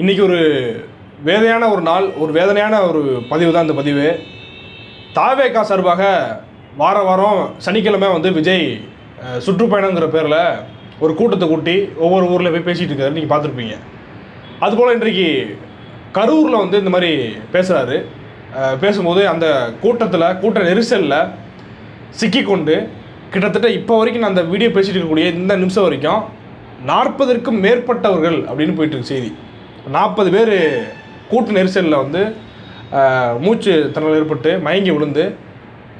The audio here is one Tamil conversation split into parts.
இன்றைக்கி ஒரு வேதையான ஒரு நாள் ஒரு வேதனையான ஒரு பதிவு தான் இந்த பதிவு. தாவேகா சார்பாக வார வாரம் சனிக்கிழமை வந்து விஜய் சுற்றுப்பயணங்கிற பேரில் ஒரு கூட்டத்தை கூட்டி ஒவ்வொரு ஊரில் போய் பேசிகிட்டு இருக்காரு. நீங்கள் பார்த்துருப்பீங்க. அதுபோல் இன்றைக்கு கரூரில் வந்து இந்த மாதிரி பேசுகிறாரு பேசும்போது அந்த கூட்டத்தில் கூட்ட நெரிசலில் சிக்கிக்கொண்டு கிட்டத்தட்ட இப்போ வரைக்கும் நான் அந்த வீடியோ பேசிகிட்டு இருக்கக்கூடிய இந்த நிமிஷம் வரைக்கும் நாற்பதற்கும் மேற்பட்டவர்கள் அப்படின்னு போயிட்டு இருக்கு செய்தி. நாற்பது பேர் கூட்ட நெரிசலில் வந்து மூச்சு திணறல் ஏற்பட்டு மயங்கி விழுந்து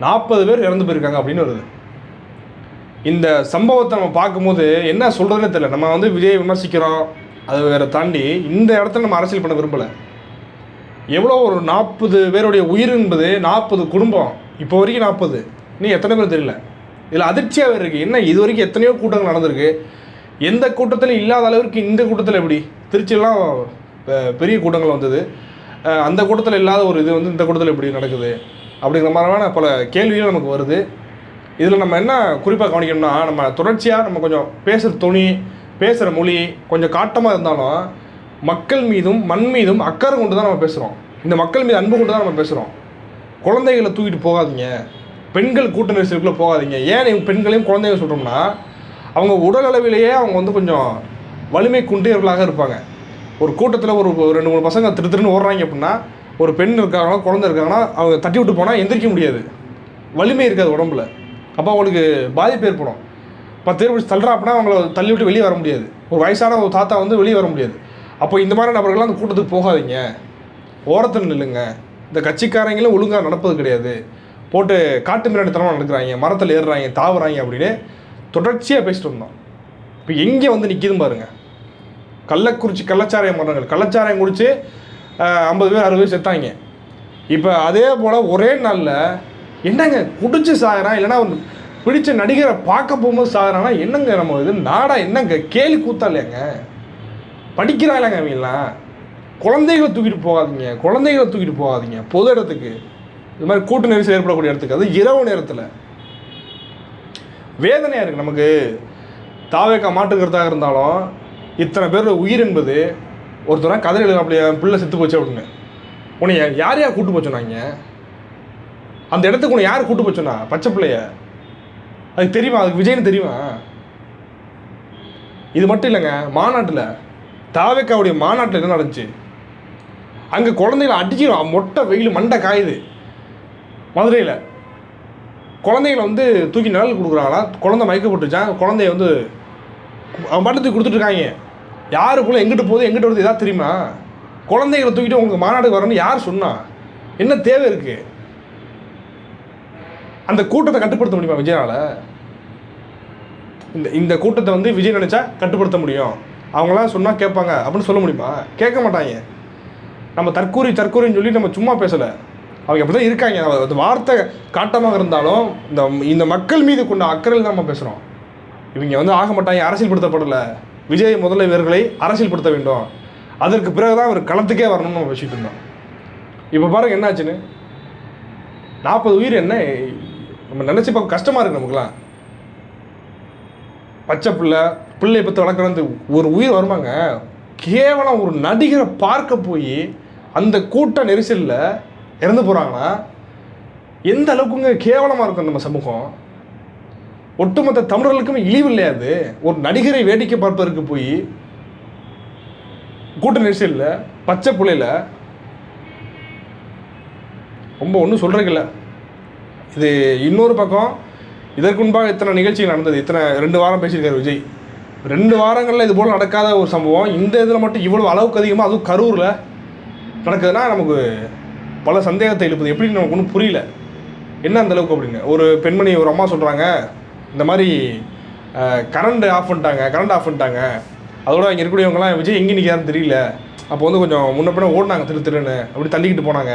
நாற்பது பேர் இறந்து போயிருக்காங்க அப்படின்னு வருது. இந்த சம்பவத்தை நம்ம பார்க்கும்போது என்ன சொல்கிறதுனே தெரியல. நம்ம வந்து விஜயை விமர்சிக்கிறோம். அதை வேற தாண்டி இந்த இடத்துல நம்ம அரசியல் பண்ண விரும்பலை. எவ்வளோ ஒரு நாற்பது பேருடைய உயிர் என்பது நாற்பது குடும்பம். இப்போ வரைக்கும் நாற்பது. இன்னும் எத்தனை பேர் தெரியல. இதில் அதிர்ச்சியாக இருக்குது என்ன இது வரைக்கும் எத்தனையோ கூட்டங்கள் நடந்திருக்கு. எந்த கூட்டத்திலும் இல்லாத அளவிற்கு இந்த கூட்டத்தில் எப்படி? திருச்சியெல்லாம் பெரிய கூட்டங்கள் வந்தது. அந்த கூட்டத்தில் இல்லாத ஒரு இது வந்து இந்த கூட்டத்தில் எப்படி நடக்குது. அப்படிங்கிற மாதிரியான பல கேள்விகள் நமக்கு வருது. இதில் நம்ம என்ன குறிப்பாக கவனிக்கணும்னா நம்ம தொடர்ச்சியாக நம்ம கொஞ்சம் பேசுகிற துணி பேசுகிற மொழி கொஞ்சம் காட்டமாக இருந்தாலும் மக்கள் மீதும் மண் மீதும் அக்கறை கொண்டு தான் நம்ம பேசுகிறோம் இந்த மக்கள் மீது அன்பு கொண்டு தான் நம்ம பேசுகிறோம் குழந்தைகளை தூக்கிட்டு போகாதீங்க. பெண்கள் கூட்ட நெரிசலுக்குள்ளே போகாதீங்க. ஏன் இவங்க பெண்களையும் குழந்தைங்க சொல்கிறோம்னா அவங்க உடல் அளவிலேயே அவங்க வந்து கொஞ்சம் வலிமை குன்றியவர்களாக இருப்பாங்க. ஒரு கூட்டத்தில் ஒரு ரெண்டு மூணு பசங்க திரு திருன்னு ஓடுறாங்க அப்படின்னா ஒரு பெண் இருக்காங்கன்னா குழந்தை இருக்காங்கன்னா அவங்க தட்டி விட்டு போனால் எந்திரிக்க முடியாது. வலிமை இருக்காது உடம்புல. அப்போ அவங்களுக்கு பாதிப்பு ஏற்படும். பத்து பேர் பிடிச்சி தள்ளுறா அப்படின்னா அவங்கள தள்ளி விட்டு வெளியே வர முடியாது. ஒரு வயசான ஒரு தாத்தா வந்து வெளியே வர முடியாது. அப்போ இந்த மாதிரி நபர்கள்லாம் அந்த கூட்டத்துக்கு போகாதீங்க. ஓரத்தில் நில்லுங்க. இந்த கட்சிக்காரங்களும் ஒழுங்காக நடப்பது கிடையாது. போட்டு காட்டு மிராண்டித்தனமாக நடக்கிறாங்க. மரத்தில் ஏறுறாங்க தாவுறாங்க அப்படின்னு தொடர்ச்சியாக பேசிட்டு இருந்தோம் இப்போ எங்கே வந்து நிற்கிதுன்னு பாருங்கள் கள்ளக்குறிச்சி கள்ளச்சாராய பண்ணுறாங்க கள்ளச்சாராயம் குடித்து ஐம்பது பேர் அறுபது பேர் செத்தாங்க. இப்போ அதே போல் ஒரே நாளில் என்னங்க குடிச்சு சாகிறான் இல்லைன்னா பிடிச்ச நடிகரை பார்க்க போகும்போது சாகுறான்னா என்னங்க நம்ம இது நாடா என்னங்க கேலி கூத்தா இல்லையாங்க? படிக்கிறாங்களாங்க அவங்கெல்லாம் குழந்தைகளை தூக்கிட்டு போகாதீங்க குழந்தைகளை தூக்கிட்டு போகாதீங்க பொது இடத்துக்கு. இது மாதிரி கூட்டு நெரிசல் ஏற்படக்கூடிய இடத்துக்கு அது இரவு நேரத்தில். வேதனையாக இருக்குது நமக்கு. தாவேக்கா மாட்டுக்கிறதாக இருந்தாலும் இத்தனை பேர் உயிர் என்பது ஒருத்தரா கதை எழுதாப்பில் அப்படி என் பிள்ளை செத்து போச்சு அப்படின்னு. உன்னை யார் யார் கூட்டு போச்சோன்னாங்க அந்த இடத்துக்கு உன்னை யார் கூட்டு போச்சோன்னா பச்சை பிள்ளைய. அதுக்கு தெரியுமா? அதுக்கு விஜய்னு தெரியுமா? இது மட்டும் இல்லைங்க மாநாட்டில் தாவேக்காவுடைய மாநாட்டில் என்ன நடந்துச்சு? அங்கே குழந்தைகளை அடிக்கிறோம் மொட்டை வெயில் மண்டை காயுது. மதுரையில். குழந்தைகளை வந்து தூக்கி நிழல் கொடுக்குறாங்களா? குழந்தை மயக்கப்பட்டுச்சான் குழந்தைய வந்து அவன் பாட்டு தூக்கி கொடுத்துட்ருக்காங்க. யாருக்குள்ளே எங்கிட்டு போகுது எங்கிட்டு வருது எதாவது தெரியுமா? குழந்தைகளை தூக்கிட்டு உங்களுக்கு மாநாடுக்கு வரணும்னு யார் சொன்னா? என்ன தேவை இருக்கு? அந்த கூட்டத்தை கட்டுப்படுத்த முடியுமா விஜயனால்? இந்த இந்த கூட்டத்தை வந்து விஜய் நினச்சா கட்டுப்படுத்த முடியும். அவங்களாம் சொன்னால் கேட்பாங்க. அப்படின்னு சொல்ல முடியுமா? கேட்க மாட்டாங்க. நம்ம தற்கூரி தற்கூரின்னு சொல்லி நம்ம சும்மா பேசலை. அவங்க அப்படி தான் இருக்காங்க வார்த்தை காட்டமாக இருந்தாலும் இந்த இந்த மக்கள் மீது கொண்ட அக்கறையில் தான் நம்ம பேசுகிறோம் இவங்க வந்து ஆக மாட்டாங்க அரசியல்படுத்தப்படலை. விஜய் முதல்ல இவர்களை அரசியல்படுத்த வேண்டும். அதற்கு பிறகு தான் அவர் களத்துக்கே வரணும்னு நம்ம பேசிகிட்டு இருந்தோம். இப்போ பாருங்க என்னாச்சுன்னு? நாற்பது உயிர் என்ன? நம்ம நினச்சி பார்க்க கஷ்டமாக இருக்கு நமக்குலாம் பச்சை பிள்ளை பிள்ளையை பற்றி வளர்க்குறது ஒரு உயிர் வருமாங்க. கேவலம் ஒரு நடிகரை பார்க்க போய் அந்த கூட்ட நெரிசலில் இறந்து போகிறாங்கன்னா எந்த அளவுக்குங்க கேவலமாக இருக்கும் நம்ம சமூகம்? ஒட்டுமொத்த தமிழர்களுக்கும் இழிவு இல்லையா அது? ஒரு நடிகரை வேடிக்கை பார்ப்பதற்கு போய் கூட்ட நெரிசலில் பச்சை புள்ளையில் ரொம்ப ஒன்றும் சொல்கிறதில்ல இது இன்னொரு பக்கம் இதற்கு முன்பாக இத்தனை நிகழ்ச்சிகள் நடந்தது. இத்தனை ரெண்டு வாரம் பேசியிருக்காரு விஜய். ரெண்டு வாரங்களில் இது போல் நடக்காத ஒரு சம்பவம். இந்த இதில் மட்டும் இவ்வளோ அளவுக்கு அதிகமாக அதுவும் கரூரில் நடக்குதுன்னா நமக்கு பல சந்தேகத்தை எழுப்புது. எப்படின்னு நமக்கு ஒன்றும் புரியல. என்ன அந்த அளவுக்கு அப்படிங்க ஒரு பெண்மணி ஒரு அம்மா சொல்கிறாங்க இந்த மாதிரி கரண்ட் ஆஃப் பண்ணிட்டாங்க கரண்ட் ஆஃப் பண்ணிட்டாங்க. அதோட இங்கே இருக்கக்கூடியவங்கலாம் விஜய் எங்கே நிற்கிறான்னு தெரியல. அப்போ வந்து கொஞ்சம் முன்ன பின்ன ஓடினாங்க திரு திருன்னு அப்படி தள்ளிக்கிட்டு போனாங்க.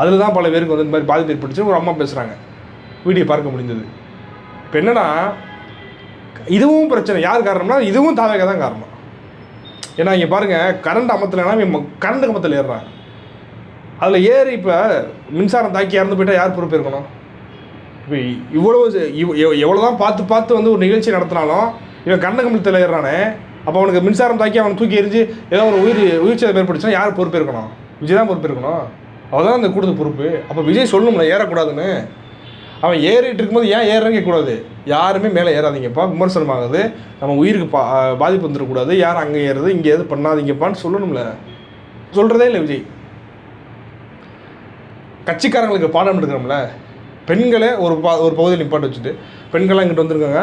அதில் தான் பல பேருக்கு வந்து இந்த மாதிரி பாதிப்பு ஏற்பட்டுச்சு. ஒரு அம்மா பேசுகிறாங்க வீடியோ பார்க்க முடிஞ்சது. இப்போ என்னென்னா இதுவும் பிரச்சனை. யார் காரணம்னா இதுவும் தாவேக தான் காரணம். ஏன்னா இங்கே பாருங்கள் கரண்ட் அமர்த்தலைன்னா கரண்ட் கமத்தில் ஏறுறாங்க. அதில் ஏறி இப்போ மின்சாரம் தாக்கி இறந்து போயிட்டால் யார் பொறுப்பு இருக்கணும் இப்போ இவ்வளோ எவ்வளோ தான் பார்த்து பார்த்து வந்து ஒரு நிகழ்ச்சி நடத்தினாலும் இவன் கண்ண கம்பளத்தில் ஏறுறானே அப்போ அவனுக்கு மின்சாரம் தாக்கி அவனை தூக்கி எரிஞ்சு ஏதோ ஒரு உயிர் உயிர் சேதம் ஏற்பட்டுச்சுன்னா யார் பொறுப்பு இருக்கணும் விஜய் தான் பொறுப்பு இருக்கணும் அவள் தான் அந்த கூடுதல் பொறுப்பு. அப்போ விஜய் சொல்லணும்ல ஏறக்கூடாதுன்னு. அவன் ஏறிட்டு இருக்கும்போது ஏன் ஏறன்னு கேட்கக்கூடாது யாருமே மேலே ஏறாதீங்கப்பா விமர்சனமாகுது நம்ம உயிருக்கு பா பாதிப்பு வந்துடக்கூடாது. யார் அங்கே ஏறுது இங்கே எது பண்ணாதீங்கப்பான்னு சொல்லணும்ல. சொல்கிறதே இல்லை விஜய். கட்சிக்காரங்களுக்கு பாடம் எடுக்கிறோம்ல. பெண்களை ஒரு பா ஒரு பகுதியில் நிப்பாட்டு வச்சுட்டு பெண்கள்லாம் இங்கிட்டு வந்துருக்காங்க.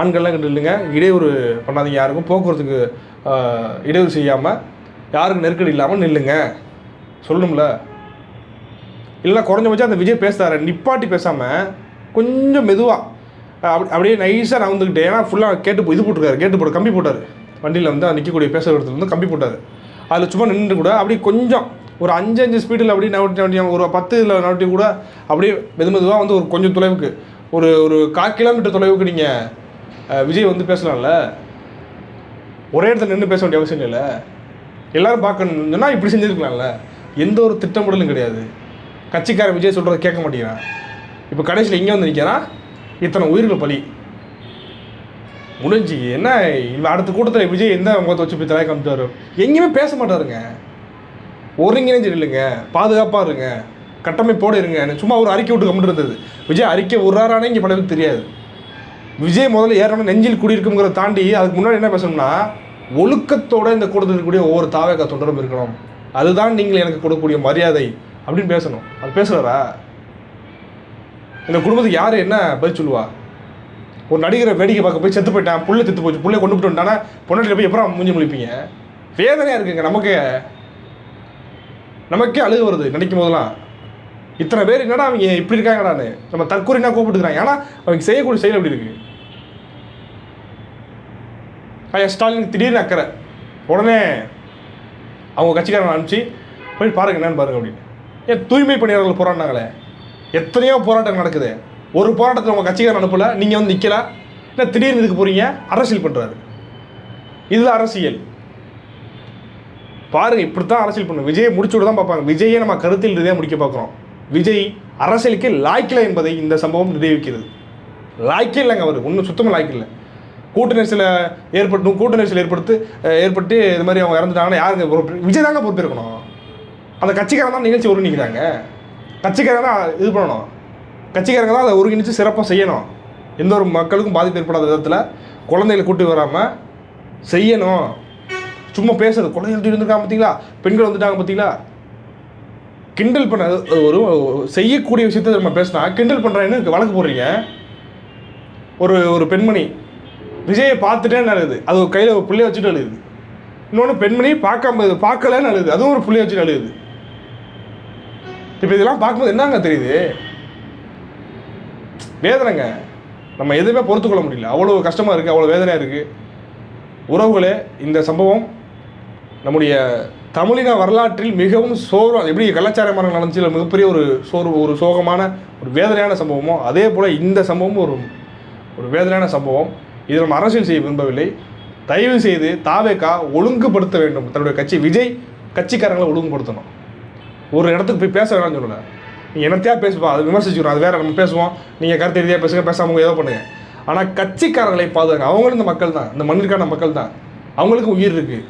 ஆண்கள்லாம் இங்கிட்டு இல்லைங்க. இடையூறு பண்ணாதீங்க யாருக்கும். போக்குவரத்துக்கு இடையூறு செய்யாமல் யாருக்கும் நெருக்கடி இல்லாமல் நில்லுங்க. சொல்லணும்ல? இல்லைனா குறைஞ்சபட்சம் அந்த விஜய் பேசுறாரு. நிப்பாட்டி பேசாமல் கொஞ்சம் மெதுவாக அப்படி அப்படியே நைஸாக நான் வந்துக்கிட்டு ஏன்னா ஃபுல்லாக கேட்டு இது போட்டிருக்காரு. கேட்டு போட்டு கம்பி போட்டார். வண்டியில் வந்து நிற்கக்கூடிய பேசுகிற இடத்துல வந்து கம்பி போட்டார். அதில் சும்மா நின்று கூட அப்படியே கொஞ்சம் ஒரு அஞ்சு அஞ்சு ஸ்பீடில் அப்படியே நவட்டி நவட்டி ஒரு பத்து இதில் நவட்டி கூட அப்படியே மெது மெதுவாக வந்து ஒரு கொஞ்சம் தொலைவுக்கு ஒரு ஒரு கால் கிலோமீட்டர் தொலைவுக்கு நீங்கள் விஜய் வந்து பேசலாம்ல? ஒரே இடத்துல நின்று பேச வேண்டிய அவசியம் இல்லை எல்லாரும் பார்க்கணும்னா இப்படி செஞ்சுருக்கலாம்ல? எந்த ஒரு திட்டமிடலும் கிடையாது. கட்சிக்காரன் விஜய் சொல்கிறத கேட்க மாட்டேங்கிறான். இப்போ கடைசியில் இங்கே வந்து நிற்கிறான் இத்தனை உயிர்கள் பலி. முடிஞ்சு என்ன இவன் அடுத்த கூட்டத்தில் விஜய் எந்த முகத்தை வச்சு போய் தலையை காமிச்சாரு எங்கேயுமே பேச மாட்டாருங்க. ஒருங்கிணைஞ்சு இல்லைங்க பாதுகாப்பாக இருங்க கட்டமைப்போடு இருங்க சும்மா ஒரு அறிக்கை விட்டு கம்மிட்டு இருந்தது. விஜய் அறிக்கை விட்றாரானே இங்கே பல தெரியாது. விஜய் முதல்ல ஏறணும் நெஞ்சில் குடியிருக்குங்கிறத தாண்டி அதுக்கு முன்னாடி என்ன பேசணும்னா ஒழுக்கத்தோட இந்த கூட்டத்தில் இருக்கக்கூடிய ஒவ்வொரு தாவக தொண்டரும் இருக்கணும். அதுதான் நீங்கள் எனக்கு கொடுக்கக்கூடிய மரியாதை அப்படின்னு பேசணும். அது பேசுகிறாரா இந்த குடும்பத்துக்கு யார் என்ன பதில் சொல்லுவா? ஒரு நடிகரை வேடிக்கை பார்க்க போய் செத்து போயிட்டான் புள்ள செத்து போச்சு புள்ளைய கொண்டு போட்டு வந்துட்டானா பொண்ணாட்டில் போய் எப்பறம் முடிஞ்சு முழிப்பீங்க? வேதனையாக இருக்குங்க நமக்கு. நமக்கே அழுகு வருது நினைக்கும் போதெல்லாம். இத்தனை பேர் என்னடா அவங்க இப்படி இருக்காங்கடான்னு நம்ம தற்கொலைனா கூப்பிட்டுக்கிறாங்க? ஏன்னா அவங்க செய்யக்கூடிய செயல் எப்படி இருக்கு. ஐயா ஸ்டாலின் திடீர்னு அக்கறை. உடனே அவங்க கட்சிக்காரன் அனுப்பிச்சு போய் பாருங்க என்னன்னு பாருங்க அப்படின்னு. ஏன் தூய்மை பணியாளர்கள் போராடினாங்களே? எத்தனையோ போராட்டம் நடக்குது. ஒரு போராட்டத்தில் உங்கள் கட்சிக்காரன் அனுப்பலை நீங்கள் வந்து நிற்கல இல்லை திடீர்னு இதுக்கு போகிறீங்க அரசியல் பண்ணுறாரு இதுதான் அரசியல். பாருங்க இப்படித்தான் அரசியல் பண்ணும் விஜயை முடிச்சு விட தான் பார்ப்பாங்க. விஜயை நம்ம கருத்தில் ரீதியாக முடிக்க பார்க்குறோம். விஜய் அரசியலுக்கு லாய்க்கில்லை என்பதை இந்த சம்பவம் நிரூபிக்கிறது. லாய்க்கே இல்லைங்க அவர். ஒன்றும் சுத்தமாக லாய்க்கில்லை கூட்ட நெரிசலை ஏற்பட்டு கூட்ட நெரிசல் ஏற்படுத்து ஏற்பட்டு இது மாதிரி அவங்க இறந்துட்டாங்கன்னா யாருங்க பொறுப்பு? விஜய் தாங்க பொறுப்பேற்கணும். அந்த கட்சிக்காரன் தான் நிகழ்ச்சி ஒருங்கிக்கிறாங்க கட்சிக்காரங்க தான் இது பண்ணணும். கட்சிக்காரங்க தான் அதை ஒருங்கிணைச்சு சிறப்பாக செய்யணும். எந்த ஒரு மக்களுக்கும் பாதிப்பு ஏற்படாத விதத்தில் குழந்தைகளை கூட்டி வராமல் செய்யணும். சும்மா பேசுறது குழந்தைகள் இருந்திருக்காங்க பார்த்தீங்களா பெண்கள் வந்துட்டாங்க பார்த்தீங்களா கிண்டல் பண்ண ஒரு செய்யக்கூடிய விஷயத்தை நம்ம பேசினா கிண்டல் பண்ணுறேன்னு வழக்கு போடுறீங்க. ஒரு ஒரு பெண்மணி விஜயை பார்த்துட்டே நல்லது அது கையில் ஒரு பிள்ளைய வச்சுட்டு அழுது இன்னொன்று பெண்மணி பார்க்காம பார்க்கலன்னு நல்லது அதுவும் ஒரு பிள்ளைய வச்சுட்டு அழுது இப்போ இதெல்லாம் பார்க்கும்போது என்னங்க தெரியுது? வேதனைங்க. நம்ம எதுவுமே பொறுத்துக்கொள்ள முடியல. அவ்வளோ கஷ்டமாக இருக்குது அவ்வளோ வேதனையாக இருக்குது உறவுகளே இந்த சம்பவம் நம்முடைய தமிழின வரலாற்றில் மிகவும் சோறு எப்படி கலாச்சார மரம் நடந்துச்சு மிகப்பெரிய ஒரு சோர்வு ஒரு சோகமான ஒரு வேதனையான சம்பவமோ அதே போல் இந்த சம்பவமும் ஒரு ஒரு வேதனையான சம்பவம். இதை நம்ம அரசியல் செய்ய விரும்பவில்லை. தயவு செய்து தாவேக்கா ஒழுங்குபடுத்த வேண்டும். தன்னுடைய கட்சி விஜய் கட்சிக்காரங்களை ஒழுங்குபடுத்தணும். ஒரு இடத்துக்கு போய் பேச வேணாம்னு சொல்லலை. நீங்கள் என்னத்தையா பேசுவோம் அதை விமர்சிச்சுக்கிறோம் அது வேறு நம்ம பேசுவோம். நீங்கள் கருத்து ரீதியாக பேசுங்க பேசாமல் ஏதோ பண்ணுங்க. ஆனால் கட்சிக்காரர்களை பாதுகாங்க. அவங்களும் இந்த மக்கள் தான். இந்த மண்ணிற்கான மக்கள் தான். அவங்களுக்கும் உயிர் இருக்குது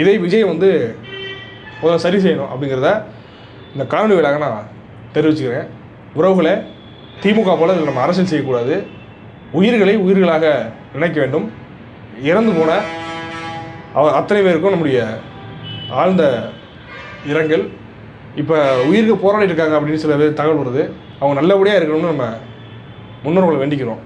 இதை விஜய் வந்து சரி செய்யணும் அப்படிங்கிறத இந்த காணொலி விழாக நான் தெரிவிச்சுக்கிறேன். உறவுகளை திமுக போல் இதில் நம்ம அரசியல் செய்யக்கூடாது. உயிர்களை உயிர்களாக நினைக்க வேண்டும். இறந்து போன அவர் அத்தனை பேருக்கும் நம்முடைய ஆழ்ந்த இரங்கல். இப்போ உயிருக்கு போராடிட்டு இருக்காங்க அப்படின்னு சில பேர் தகவல் வருது. அவங்க நல்லபடியாக இருக்கணும்னு நம்ம முன்னோர்களை வேண்டிக்கிறோம்.